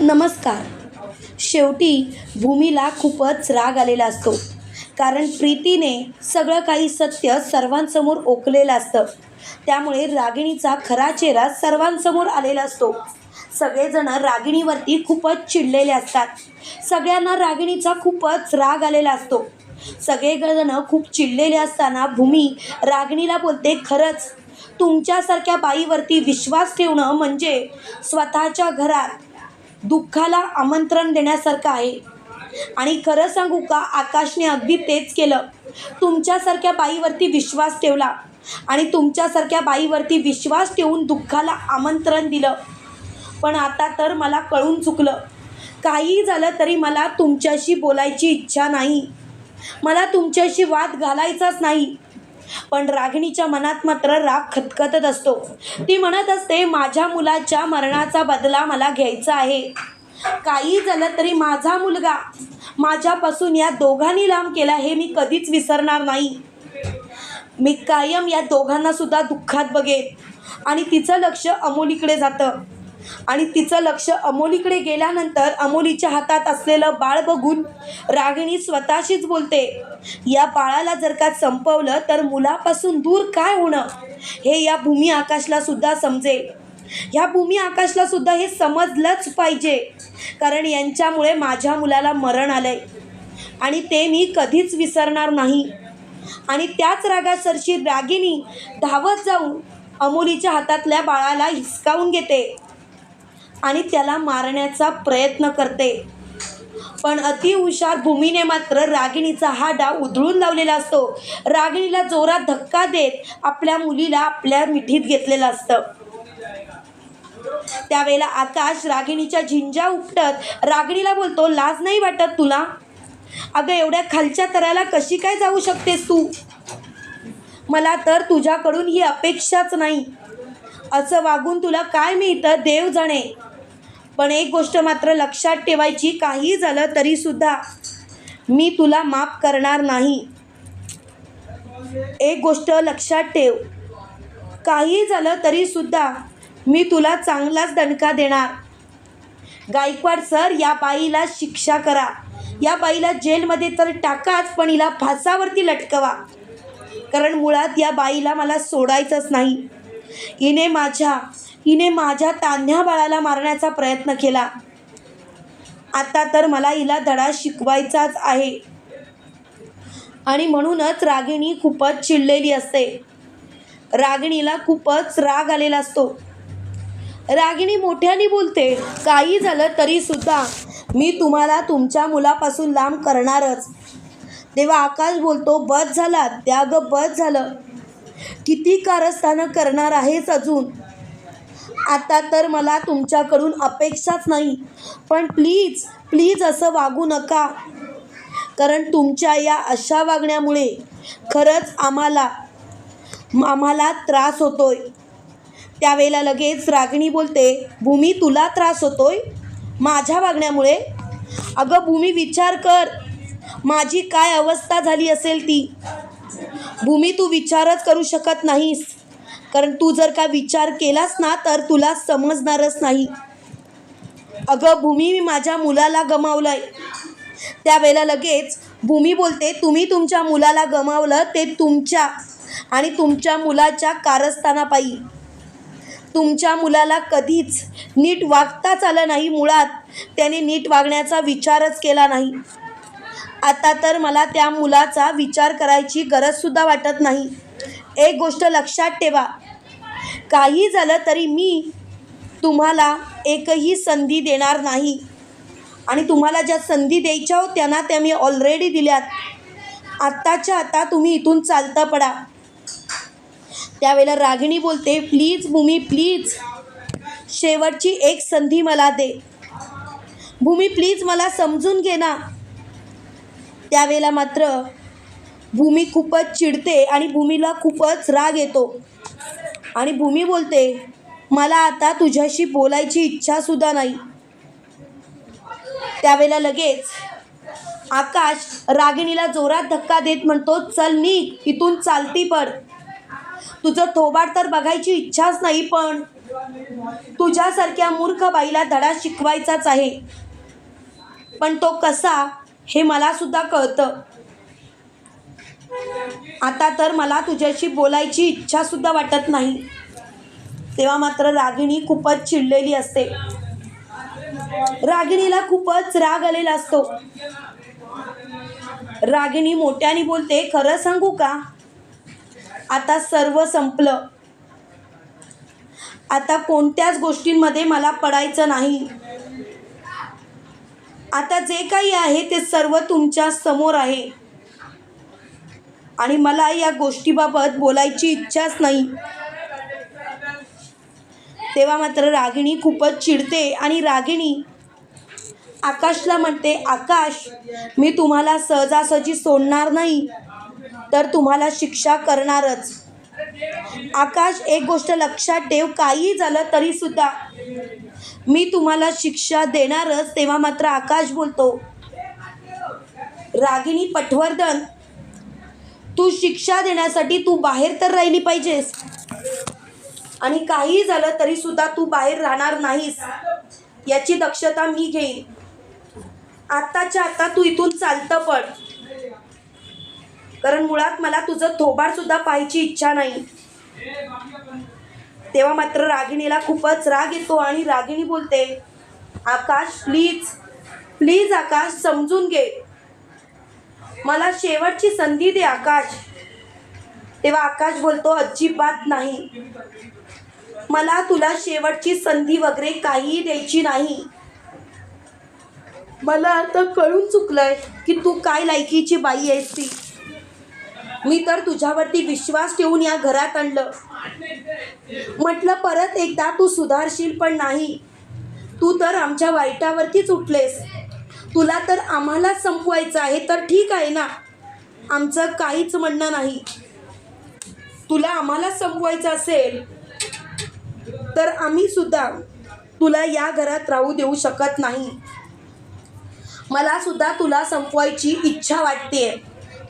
नमस्कार. शेवटी भूमीला खूपच राग आलेला असतो. कारण प्रीतीने सगळं काही सत्य सर्वांसमोर ओकलेलं असतं. त्यामुळे रागिणीचा खरा चेहरा सर्वांसमोर आलेला असतो. सगळेजण रागिणीवरती खूपच चिडलेले असतात. सगळ्यांना रागिणीचा खूपच राग आलेला असतो. सगळेजण खूप चिडलेले असताना भूमी रागिणीला बोलते खरंच तुमच्यासारख्या बाईवरती विश्वास ठेवणं म्हणजे स्वतःच्या घरात दुःखाला आमंत्रण देण्यासारखं आहे. आणि खरं सांगू का आकाशने अगदी तेच केलं. तुमच्यासारख्या बाईवरती विश्वास ठेवला. आणि तुमच्यासारख्या बाईवरती विश्वास ठेवून दुःखाला आमंत्रण दिलं. पण आता तर मला कळून चुकलं. काही झालं तरी मला तुमच्याशी बोलायची इच्छा नाही. मला तुमच्याशी वाद घालायचाच नाही. पण रागिणीच्या मनात मात्र राग खतखतत असतो. ती म्हणत असते माझ्या मुलाच्या मरणाचा बदला मला घ्यायचा आहे. काही झालं तरी माझा मुलगा माझ्यापासून या दोघांनी लांब केला हे मी कधीच विसरणार नाही. मी कायम या दोघांना सुद्धा दुःखात बघेन. आणि तिचं लक्ष अमोलीकडे जातं. आणि तिचं लक्ष अमोलीकडे गेल्यानंतर अमोलीच्या हातात असलेलं बाळ बघून रागिणी स्वतःशीच बोलते या बाळाला जर का संपवलं तर मुलापासून दूर काय होणं? हे या भूमी आकाशला सुद्धा समजेल. ह्या भूमी आकाशला सुद्धा हे समजलंच पाहिजे कारण यांच्यामुळे माझ्या मुलाला मरण आलंय. आणि ते मी कधीच विसरणार नाही. आणि त्याच रागासरशी रागिणी धावत जाऊन अमोलीच्या हातातल्या बाळाला हिसकावून घेते. आणि त्याला मारण्याचा प्रयत्न करते. पण अतिहुशार भूमीने मात्र रागिणीचा हा डाव उधळून लावलेला असतो. रागिणीला जोरात धक्का देत आपल्या मुलीला आपल्या मिठीत घेतलेलं असतं. त्यावेळेला आकाश रागिणीच्या झिंजा उपटत रागिणीला बोलतो लाज नाही वाटत तुला? अगं एवढ्या खालच्या तराला कशी काय जाऊ शकतेस तू? मला तर तुझ्याकडून ही अपेक्षाच नाही. असं वागून तुला काय मिळतं देव जाणे. पण एक गोष्ट मात्र लक्षात ठेवायची काही झालं तरीसुद्धा मी तुला माफ करणार नाही. एक गोष्ट लक्षात ठेव. काही झालं तरीसुद्धा मी तुला चांगलाच दणका देणार. गायकवाड सर या बाईला शिक्षा करा. या बाईला जेलमध्ये तर टाकाच पण हिला फासावरती लटकवा. कारण मुळात या बाईला मला सोडायचंच नाही. हिने माझ्या हिने माझ्या तान्ह्या बाळाला मारण्याचा प्रयत्न केला. आता तर मला हिला धडा शिकवायचाच आहे. आणि म्हणूनच रागिणी खूपच चिडलेली असते. रागिणीला खूपच राग आलेला असतो. रागिणी मोठ्याने बोलते काही झालं तरीसुद्धा मी तुम्हाला तुमच्या मुलापासून लांब करणारच. तेव्हा आकाश बोलतो बस झाला त्याग बस झालं. किती कारस्थानं करणार आहेच अजून? आता तर मला तुमच्याकडून अपेक्षाच नाही. पण प्लीज प्लीज असं वागू नका. कारण तुमच्या या अशा वागण्यामुळे खरंच आम्हाला आम्हाला त्रास होतोय. त्यावेळेला लगेच रागिणी बोलते भूमी तुला त्रास होतोय? माझ्या वागण्यामुळे? अगं भूमी विचार कर. माझी काय अवस्था झाली असेल ती? भूमी तू विचारच करू शकत नाहीस. कारण तू जर का विचार केलास ना तर तुला समजणारच नाही. अगं भूमी मी माझ्या मुलाला गमावलंय. त्यावेळेला लगेच भूमी बोलते तुम्ही तुमच्या मुलाला गमावलं ते तुमच्या आणि तुमच्या मुलाच्या कारस्थानापायी. तुमच्या मुलाला कधीच नीट वागताच आलं नाही मुळात. त्याने नीट वागण्याचा विचारच केला नाही. आता तर मला त्या मुलाचा विचार करायची गरजसुद्धा वाटत नाही. एक गोष्ट लक्षात ठेवा काही झालं तरी मी तुम्हाला एकही संधी देणार नाही. आणि तुम्हाला ज्या संधी द्यायच्या होत्या ना त्या मी ऑलरेडी दिल्यात. आत्ताच्या आता तुम्ही इथून चालता पडा. त्यावेळेला रागिणी बोलते प्लीज भूमी प्लीज शेवटची एक संधी मला दे. भूमी प्लीज मला समजून घे ना. त्यावेळेला मात्र भूमी खूपच चिडते आणि भूमीला खूपच राग येतो. आणि भूमी बोलते मला आता तुझ्याशी बोलायची इच्छासुद्धा नाही. त्यावेळेला लगेच आकाश रागिणीला जोरात धक्का देत म्हणतो चल निघ इथून चालती पड. तुझं थोबाड तर बघायची इच्छाच नाही पण तुझ्यासारख्या मूर्ख बाईला धडा शिकवायचाच आहे. पण तो कसा हे मला सुद्धा कळतं. आता तर मला तुझ्याशी बोलायची इच्छा सुद्धा वाटत नाही. तेव्हा मात्र रागिणी खूपच चिडलेली असते. रागिणीला खूपच राग आलेला असतो. रागिणी मोठ्याने बोलते खरं सांगू का? आता सर्व संपलं. आता कोणत्याच गोष्टींमध्ये मला पडायचं नाही. आता जे काही आहे ते सर्व तुमच्यासमोर आहे. आणि मला या गोष्टीबाबत बोलायची इच्छाच नाही. तेव्हा मात्र रागिणी खूपच चिडते आणि रागिणी आकाशला म्हणते आकाश मी तुम्हाला सहजासहजी सोडणार नाही तर तुम्हाला शिक्षा करणारच. आकाश एक गोष्ट लक्षात ठेव काही झालं तरी सुद्धा मी तुम्हाला शिक्षा देणारच तेव्हा मात्र आकाश बोलतो रागिणी पटवर्धन तू शिक्षा देण्यासाठी तू बाहेर तर राहिली पाहिजेस. आणि काहीही झालं तरी सुद्धा तू बाहेर राहणार नाहीस. याची दक्षता मी घेईन. आत्ताच्या आत्ता तू इथून चालतं पण कारण मुळात मला तुझं थोबाड सुद्धा पाहायची इच्छा नाही. तेव्हा मात्र रागिणीला खूपच राग येतो आणि रागिणी बोलते आकाश प्लीज प्लीज आकाश समजून घे. मला शेवटची संधी दे आकाश. तेव्हा आकाश बोलतो अजिबात नाही. मला तुला शेवटची संधी वगैरे काहीही द्यायची नाही. मला आता कळून चुकलंय की तू काय लायकीची बाई आहेस ती. मी तर तुझ्यावरती विश्वास ठेवून या घरात आणलं. म्हटलं परत एकदा तू सुधारशील पण नाही. तू तर आमच्या वाईटावरतीच उठलेस. तुला तर आम्हालाच संपवायचं आहे तर ठीक आहे ना? आमचं काहीच म्हणणं नाही. तुला आम्हाला संपवायचं असेल तर आम्ही सुद्धा तुला या घरात राहू देऊ शकत नाही. मला सुद्धा तुला संपवायची इच्छा वाटते.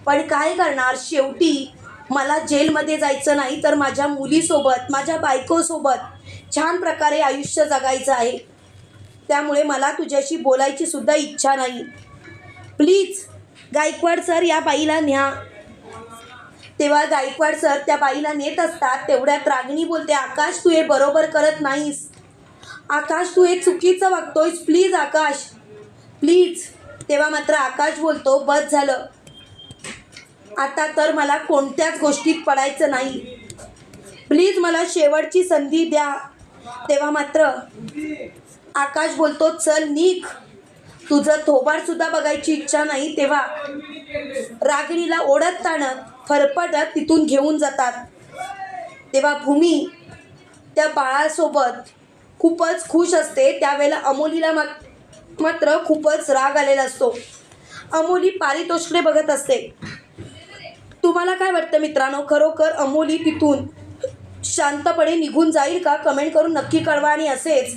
पण काय करणार? शेवटी मला जेलमध्ये जायचं नाही तर माझ्या मुलीसोबत माझ्या बायकोसोबत छान प्रकारे आयुष्य जगायचं आहे. त्यामुळे मला तुझ्याशी बोलायची सुद्धा इच्छा नाही. प्लीज गायकवाड सर या बाईला न्या. तेव्हा गायकवाड सर त्या बाईला नेत असतात तेवढ्यात रागिणी बोलते आकाश तू हे बरोबर करत नाहीस. आकाश तू हे चुकीचं वागतोयस. Please Akash. प्लीज. तेव्हा मात्र आकाश बोलतो बस झालं. आता तर मला कोणत्याच गोष्टीत पडायचं नाही. प्लीज मला शेवटची संधी द्या. तेव्हा मात्र आकाश बोलतो चल निघ. तुझं थोबाडसुद्धा बघायची इच्छा नाही तेव्हा रागिणीला ओढत ताणत फरफटत तिथून घेऊन जातात. तेव्हा भूमी त्या बाळासोबत खूपच खुश असते. त्यावेळेला अमोलीला मा मात्र खूपच राग आलेला असतो. अमोली पारितोषकडे बघत असते. तुम्हाला काय वाटतं मित्रांनो? खरोखर अमोली तिथून शांतपणे निघून जाईल का? कमेंट करून नक्की कळवा आणि असेच